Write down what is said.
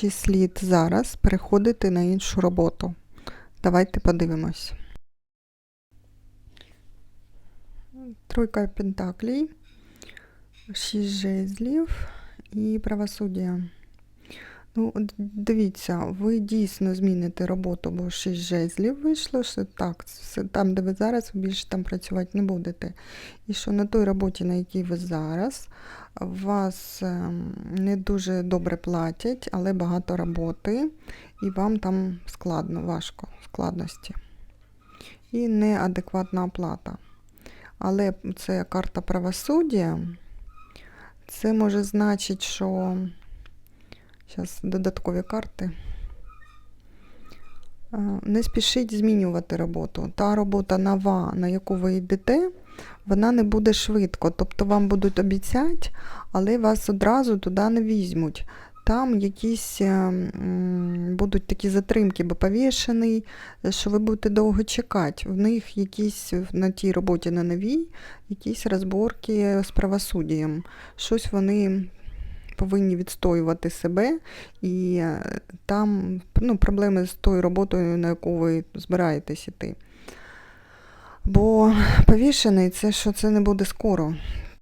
чи слід зараз переходити на іншу роботу? Давайте подивимось. Тройка пентаклей, шість жезлів і правосуддя. Ну, дивіться, ви дійсно зміните роботу, бо 6 жезлів вийшло, що так, там, де ви зараз, ви більше там працювати не будете. І що на той роботі, на якій ви зараз, вас ем, не дуже добре платять, але багато роботи, і вам там складно, важко, складності. І неадекватна оплата. Але це карта правосуддя. Це може значити, що. Зараз додаткові карти. Не спішіть змінювати роботу. Та робота нова, на яку ви йдете, вона не буде швидко. Тобто вам будуть обіцяти, але вас одразу туди не візьмуть. Там якісь е, будуть такі затримки, бо повішений, що ви будете довго чекати. В них якісь на тій роботі на новій, якісь розборки з правосуддям. Щось вони повинні відстоювати себе, і е, там ну, проблеми з тою роботою, на яку ви збираєтесь іти. Бо повішений це що це не буде скоро.